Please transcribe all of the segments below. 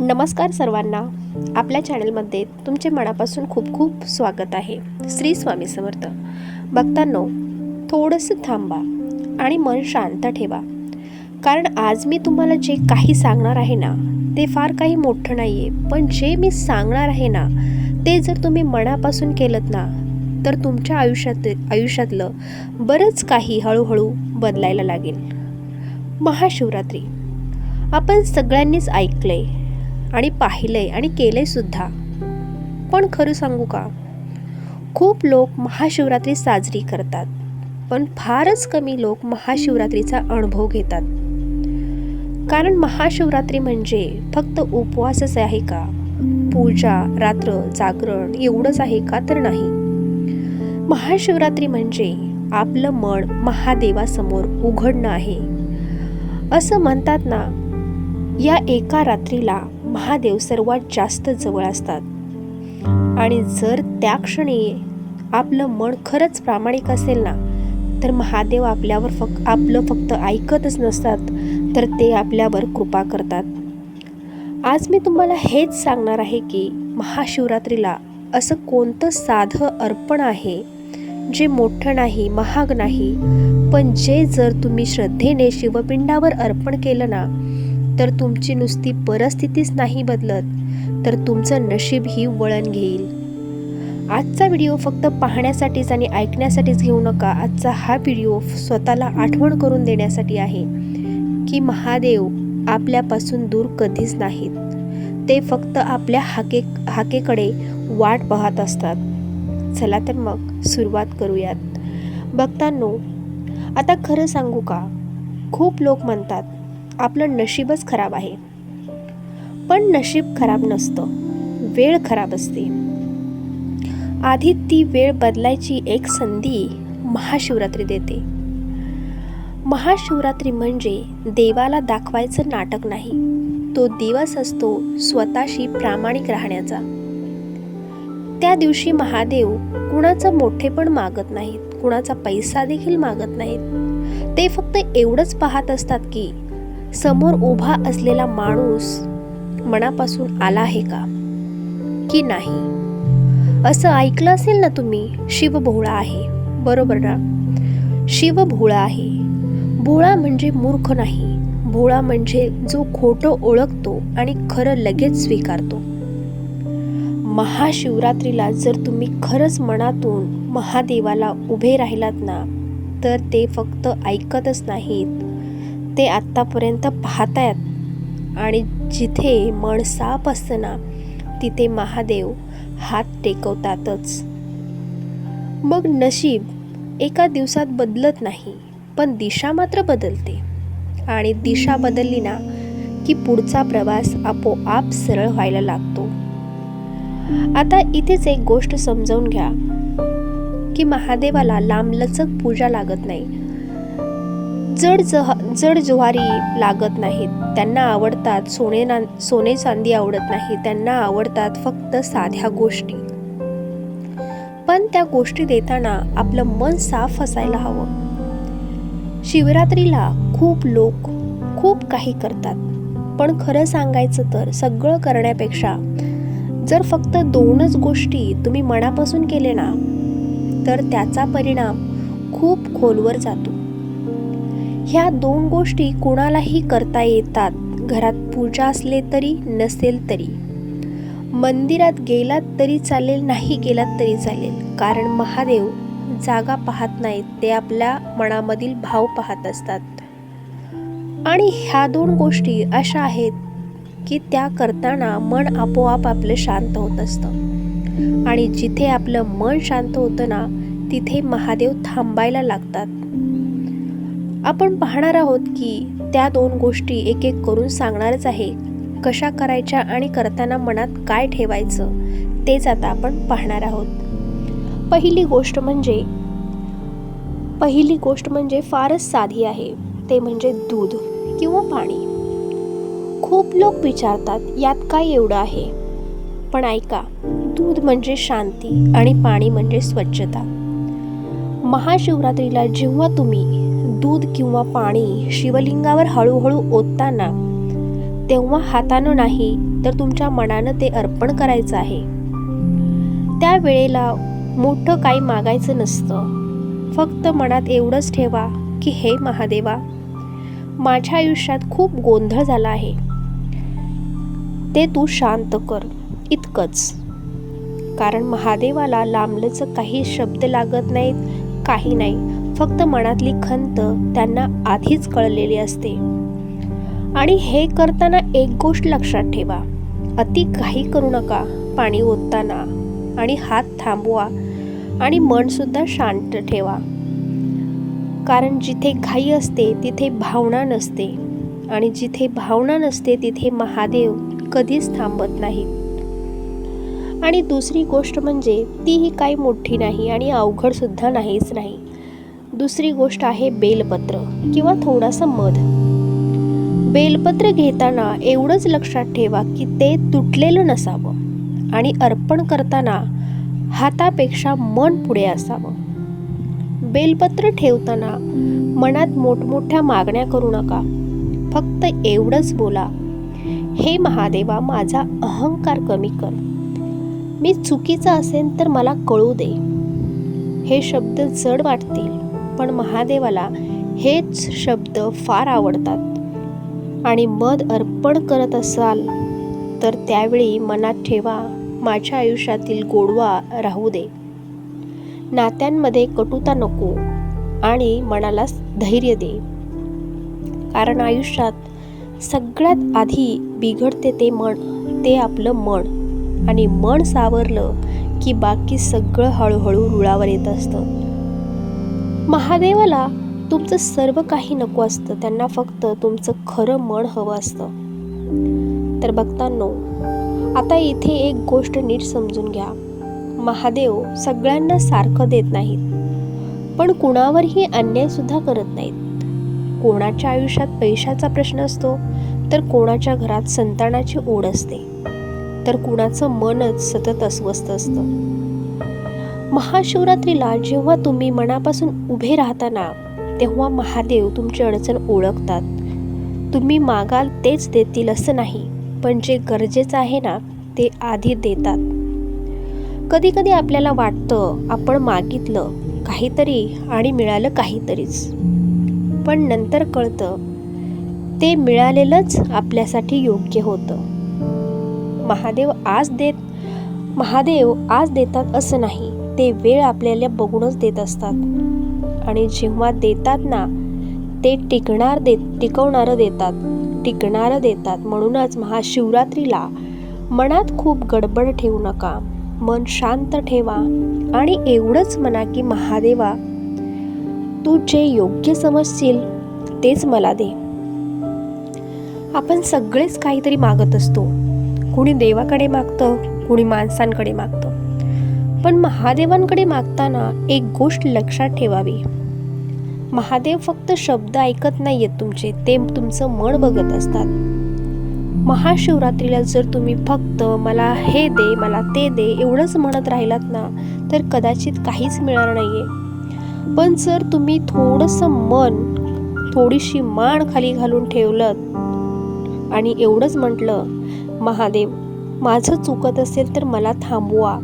नमस्कार सर्वांना. आपल्या चॅनलमध्ये तुमचे मनापासून खूप खूप स्वागत आहे. श्री स्वामी समर्थ. भक्तांनो थोडंसं थांबा आणि मन शांत ठेवा. कारण आज मी तुम्हाला जे काही सांगणार आहे ना ते फार काही मोठं नाही आहे पण जे मी सांगणार आहे ना ते जर तुम्ही मनापासून केलं ना तर तुमच्या आयुष्यात आयुष्यातलं बरंच काही हळूहळू बदलायला लागेल. महाशिवरात्री. आपण सगळ्यांनीच ऐकलं आहे आणि पाहिलंय आणि केलंय सुद्धा. पण खरं सांगू का? खूप लोक महाशिवरात्री साजरी करतात पण फारच कमी लोक महाशिवरात्रीचा अनुभव घेतात. कारण महाशिवरात्री म्हणजे फक्त उपवासच आहे का? पूजा रात्र जागरण एवढंच आहे का तर नाही? महाशिवरात्री म्हणजे आपलं मन महादेवासमोर उघडणं आहे. असं म्हणतात ना या एका रात्रीला महादेव सर्वात जास्त जवळ असतात. आणि जर त्या क्षणी आपलं मन खरंच प्रामाणिक असेल ना तर महादेव आपल्यावर फक्त आपलं फक्त ऐकतच नसतात तर ते आपल्यावर कृपा करतात. आज मी तुम्हाला हेच सांगणार आहे की महाशिवरात्रीला असं कोणतं साधं अर्पण आहे जे मोठं नाही महाग नाही पण जे जर तुम्ही श्रद्धेने शिवपिंडावर अर्पण केलं ना तर तुमची नुसती परिस्थितीच नाही बदलत तर तुमचं नशीबही वळण घेईल. आजचा व्हिडिओ फक्त पाहण्यासाठीच आणि ऐकण्यासाठीच घेऊ नका. आजचा हा व्हिडिओ स्वतःला आठवण करून देण्यासाठी आहे की महादेव आपल्यापासून दूर कधीच नाहीत. ते फक्त आपल्या हाके हाकेकडे वाट पाहत असतात. चला तर मग सुरुवात करूयात. बघतांनो आता खरं सांगू का? खूप लोक म्हणतात आपलं नशीबच खराब आहे. पण नशीब खराब नसतं. वेळ खराब असते. आधी ती वेळ बदलायची एक संधी महाशिवरात्री देते. महाशिवरात्री म्हणजे देवाला दाखवायचं नाटक नाही. तो दिवस असतो स्वतःशी प्रामाणिक राहण्याचा. त्या दिवशी महादेव कुणाचं मोठेपण मागत नाहीत. कुणाचा पैसा देखील मागत नाहीत. ते फक्त एवढंच पाहत असतात की समोर उभा असलेला माणूस मनापासून आला आहे का? की नाही? असं ऐकलं असेल ना तुम्ही शिव भोळा आहे. बरोबर ना? शिव भोळा आहे. भोळा म्हणजे मूर्ख नाही. भोळा म्हणजे जो खोटं ओळखतो आणि खरं लगेच स्वीकारतो. महाशिवरात्रीला जर तुम्ही खरंच मनातून महादेवाला उभे राहिलात ना तर ते फक्त ऐकतच नाहीत. ते आत्तापर्यंत पाहतायत. आणि जिथे मन साफ तिथे महादेव हात टेकवतातच. मग नशीब एका दिवसात बदलत नाही पण दिशा मात्र बदलते. आणि दिशा बदलली ना की पुढचा प्रवास आपोआप सरळ व्हायला लागतो. आता इथेच एक गोष्ट समजावून घ्या की महादेवाला लांबलचक पूजा लागत नाही जड जह जड ज्वारी लागत नाहीत. त्यांना आवडतात सोने ना सोने चांदी आवडत नाही. त्यांना आवडतात फक्त साध्या गोष्टी. पण त्या गोष्टी देताना आपलं मन साफ असायला हवं. शिवरात्रीला खूप लोक खूप काही करतात. पण खरं सांगायचं तर सगळं करण्यापेक्षा जर फक्त दोनच गोष्टी तुम्ही मनापासून केले ना तर त्याचा परिणाम खूप खोलवर जातो. ह्या दोन गोष्टी कोणालाही करता येतात. घरात पूजा असले तरी नसेल तरी. मंदिरात गेलात तरी चालेल नाही गेलात तरी चालेल. कारण महादेव जागा पाहत नाहीत. ते आपल्या मनामधील भाव पाहत असतात. आणि ह्या दोन गोष्टी अशा आहेत की त्या करताना मन आपोआप आपलं शांत होत असतं. आणि जिथे आपलं मन शांत होतं ना तिथे महादेव थांबायला लागतात. आपण पाहणार आहोत की त्या दोन गोष्टी एक एक करून सांगणारच आहे कशा करायच्या आणि करताना मनात काय ठेवायचं तेच आता आपण पाहणार आहोत. पहिली गोष्ट म्हणजे पहिली गोष्ट म्हणजे फारच साधी आहे. ते म्हणजे दूध किंवा पाणी. खूप लोक विचारतात यात काय एवढं आहे? पण ऐका दूध म्हणजे शांती आणि पाणी म्हणजे स्वच्छता. महाशिवरात्रीला जेव्हा तुम्ही दूध किंवा पाणी शिवलिंगावर हळूहळू ओतताना तेव्हा हातानं नाही तर तुमच्या मनानं ते अर्पण करायचं आहे. त्या वेळेला मोठं काही मागायचं नसतं. फक्त मनात एवढंच ठेवा की हे महादेवा माझ्या आयुष्यात खूप गोंधळ झाला आहे. ते तू शांत कर. इतकंच. कारण महादेवाला लांबलंच काही शब्द लागत नाहीत काही नाही. फक्त मनातली खंत त्यांना आधीच कळलेली असते. आणि हे करताना एक गोष्ट लक्षात ठेवा. अति काही करू नका पाणी ओतताना. आणि हात थांबवा आणि मनसुद्धा शांत ठेवा. कारण जिथे घाई असते तिथे भावना नसते. आणि जिथे भावना नसते तिथे महादेव कधीच थांबत नाही आणि दुसरी गोष्ट म्हणजे तीही काही मोठी नाही आणि अवघडसुद्धा नाहीच नाही. दुसरी गोष्ट आहे बेलपत्र किंवा थोडासा मध. बेलपत्र घेताना एवढंच लक्षात ठेवा की ते तुटलेलं नसावं आणि अर्पण करताना हातापेक्षा मन पुढे असावं. बेलपत्र ठेवताना मनात मोठमोठ्या मागण्या करू नका. फक्त एवढंच बोला हे महादेवा माझा अहंकार कमी कर. मी चुकीचा असेन तर मला कळू दे. हे शब्द जड वाटतील. पण महादेवाला हेच शब्द फार आवडतात. आणि मध अर्पण करत असाल तर त्यावेळी मनात ठेवा माझ्या आयुष्यातील गोडवा राहू दे. नात्यांमध्ये कटुता नको आणि मनाला धैर्य दे. कारण आयुष्यात सगळ्यात आधी बिघडते ते मन ते आपलं मन. आणि मन सावरलं की बाकी सगळं हळूहळू रुळावर येत असतं. महादेवाला तुमचं सर्व काही नको असतं. त्यांना फक्त तुमचं खरं मन हवं असतं. तर बघतांनो आता इथे एक गोष्ट नीट समजून घ्या. महादेव सगळ्यांना सारखं देत नाहीत पण कुणावरही अन्यायसुद्धा करत नाहीत. कोणाच्या आयुष्यात पैशाचा प्रश्न असतो तर कोणाच्या घरात संतानाची ओढ असते. तर कुणाचं मनच सतत अस्वस्थ असतं. महाशिवरात्रीला जेव्हा तुम्ही मनापासून उभे राहताना तेव्हा महादेव तुमची अडचण ओळखतात. तुम्ही मागाल तेच देतील असं नाही पण जे गरजेचं आहे ना ते आधी देतात. कधी कधी आपल्याला वाटतं आपण मागितलं काहीतरी आणि मिळालं काहीतरीच. पण नंतर कळतं ते मिळालेलंच आपल्यासाठी योग्य होतं. महादेव आज देत महादेव आज देतात असं नाही. ते वेळ आपल्याला बघूनच देत असतात. आणि जेव्हा देतात ना ते टिकणार देत टिकवणारं देतात टिकणारं देतात. म्हणूनच महाशिवरात्रीला मनात खूप गडबड ठेवू नका. मन शांत ठेवा. आणि एवढंच म्हणा की महादेवा तू जे योग्य समजशील तेच मला दे. आपण सगळेच काहीतरी मागत असतो. कुणी देवाकडे मागतं कुणी माणसांकडे मागतं. पण महादेवांकडे मागताना एक गोष्ट लक्षात ठेवावी. महादेव फक्त शब्द ऐकत नाही आहेत तुमचे ते तुमचं मन बघत असतात. महाशिवरात्रीला जर तुम्ही फक्त मला हे दे मला ते दे एवढंच म्हणत राहिलात ना तर कदाचित काहीच मिळणार नाहीये. पण जर तुम्ही थोडंसं मन थोडीशी मान खाली घालून ठेवलं आणि एवढंच म्हटलं महादेव माझं चुकत असेल तर मला थांबवा.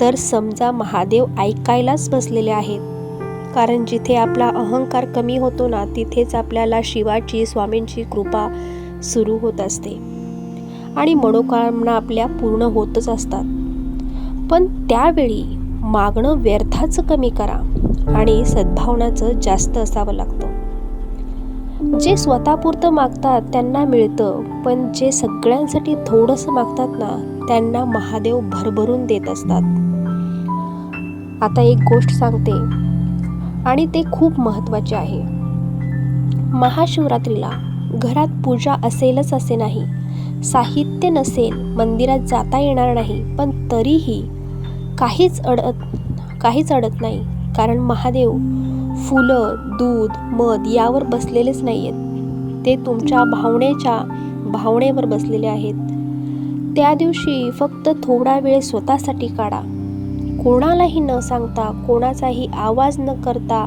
तर समजा महादेव ऐकायलाच बसलेले आहेत. कारण जिथे आपला अहंकार कमी होतो ना तिथेच आपल्याला शिवाची स्वामींची कृपा सुरू होत असते. आणि मनोकामना आपल्या पूर्ण होतच असतात. पण त्यावेळी मागणं व्यर्थाचं कमी करा आणि सद्भावनाचं जास्त असावं लागतं. जे स्वतःपुरतं मागतात त्यांना मिळतं पण जे सगळ्यांसाठी थोडंसं मागतात ना त्यांना महादेव भरभरून देत असतात. आता एक गोष्ट सांगते आणि ते खूप महत्त्वाचे आहे. महाशिवरात्रीला घरात पूजा असेलच असे नाही साहित्य नसेल मंदिरात जाता येणार नाही पण तरीही काहीच अडत काहीच अडत नाही कारण महादेव फुलं दूध मध यावर बसलेलेच नाही आहेत ते तुमच्या भावनेच्या भावनेवर बसलेले आहेत. त्या दिवशी फक्त थोडा वेळ स्वतःसाठी काढा. कोणालाही न सांगता कोणाचाही आवाज न करता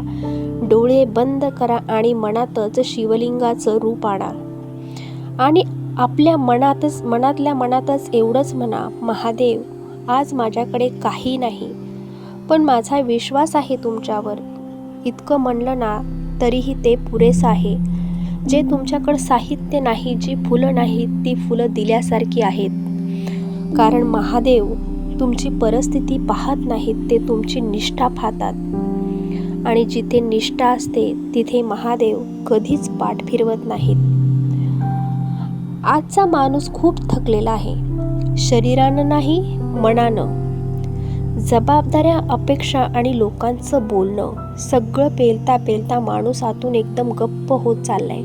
डोळे बंद करा आणि मनातच शिवलिंगाचं रूप आणा. आणि आपल्या मनातच मनातल्या मनातच एवढंच म्हणा महादेव आज माझ्याकडे काही नाही पण माझा विश्वास आहे तुमच्यावर. इतकं म्हणलं ना तरीही ते पुरेसं आहे. जे तुमच्याकडं साहित्य नाही जी फुलं नाहीत ती फुलं दिल्यासारखी आहेत. कारण महादेव तुमची परिस्थिती पाहत नाहीत ते तुमची निष्ठा पाहतात. आणि जिथे निष्ठा असते तिथे महादेव कधीच पाठ फिरवत नाहीत. आजचा माणूस खूप थकलेला आहे. शरीरानं नाही मनानं. जबाबदाऱ्या अपेक्षा आणि लोकांचं बोलणं सगळं पेलता पेलता माणूस आतून एकदम गप्प होत चाललाय.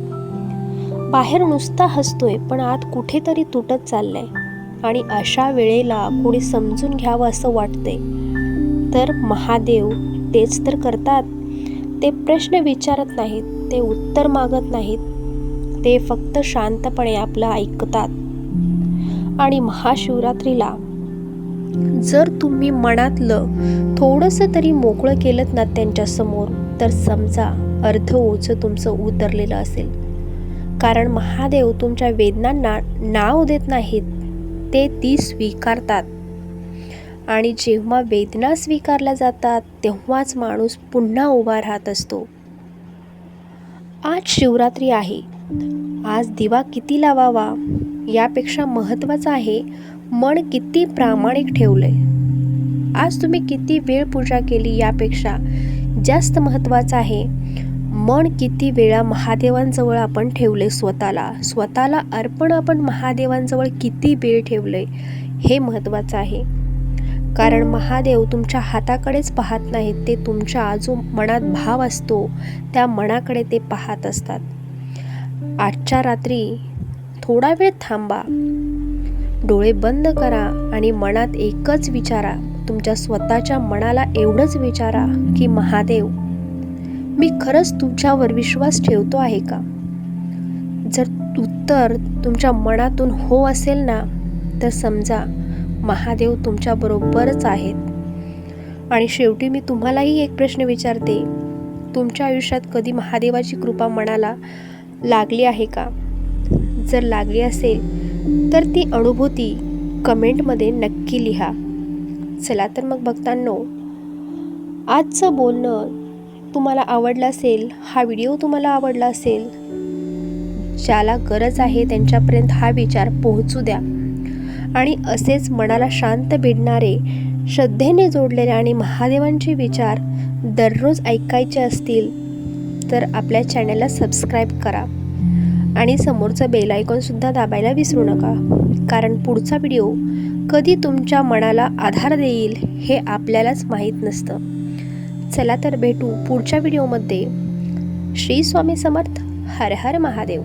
बाहेर नुसता हसतोय पण आत कुठेतरी तुटत चाललाय. आणि अशा वेळेला कोणी समजून घ्यावं असं वाटते तर महादेव तेच तर करतात. ते प्रश्न विचारत नाहीत ते उत्तर मागत नाहीत. ते फक्त शांतपणे आपलं ऐकतात. आणि महाशिवरात्रीला जर तुम्ही मनातलं थोडंसं तरी मोकळं केलं ना त्यांच्यासमोर तर समजा अर्ध ओझं तुमचं उतरलेलं असेल. कारण महादेव तुमच्या वेदनांना नाव देत नाहीत. ते ती स्वीकारतात. आणि जेव्हा वेदना स्वीकारल्या जातात तेव्हाच माणूस पुन्हा उभा राहत असतो. आज शिवरात्री आहे. आज दिवा किती लावावा यापेक्षा महत्त्वाचं आहे मन किती प्रामाणिक ठेवलंय. आज तुम्ही किती वेळ पूजा केली यापेक्षा जास्त महत्त्वाचं आहे मन किती वेळा महादेवांजवळ आपण ठेवले स्वतःला? स्वतःला अर्पण आपण महादेवांजवळ किती वेळ ठेवले हे महत्त्वाचं आहे. कारण महादेव तुमच्या हाताकडेच पाहत नाहीत ते तुमच्या जो मनात भाव असतो त्या मनाकडे ते पाहत असतात. आजच्या रात्री थोडा वेळ थांबा. डोळे बंद करा आणि मनात एकच विचारा तुमच्या स्वतःच्या मनाला एवढंच विचारा की महादेव मी खरंच तुमच्यावर विश्वास ठेवतो आहे का? जर उत्तर तुमच्या मनातून हो असेल ना तर समजा महादेव तुमच्याबरोबरच आहेत. आणि शेवटी मी तुम्हालाही एक प्रश्न विचारते तुमच्या आयुष्यात कधी महादेवाची कृपा मनाला लागली आहे का? जर लागली असेल तर ती अनुभूती कमेंटमध्ये नक्की लिहा. चला तर मग बघतांनो आजचं बोलणं तुम्हाला आवडला असेल हा व्हिडिओ तुम्हाला आवडला असेल ज्याला गरज आहे त्यांच्यापर्यंत हा विचार पोहोचू द्या. आणि असेच मनाला शांत भिडणारे श्रद्धेने जोडलेले आणि महादेवांचे विचार दररोज ऐकायचे असतील तर आपल्या चॅनलला सबस्क्राईब करा. आणि समोरचं बेल आयकॉनसुद्धा दाबायला विसरू नका कारण पुढचा व्हिडिओ कधी तुमच्या मनाला आधार देईल हे आपल्यालाच माहीत नसतं. चला तर भेटू पुढच्या व्हिडिओमध्ये. श्री स्वामी समर्थ हर हर महादेव.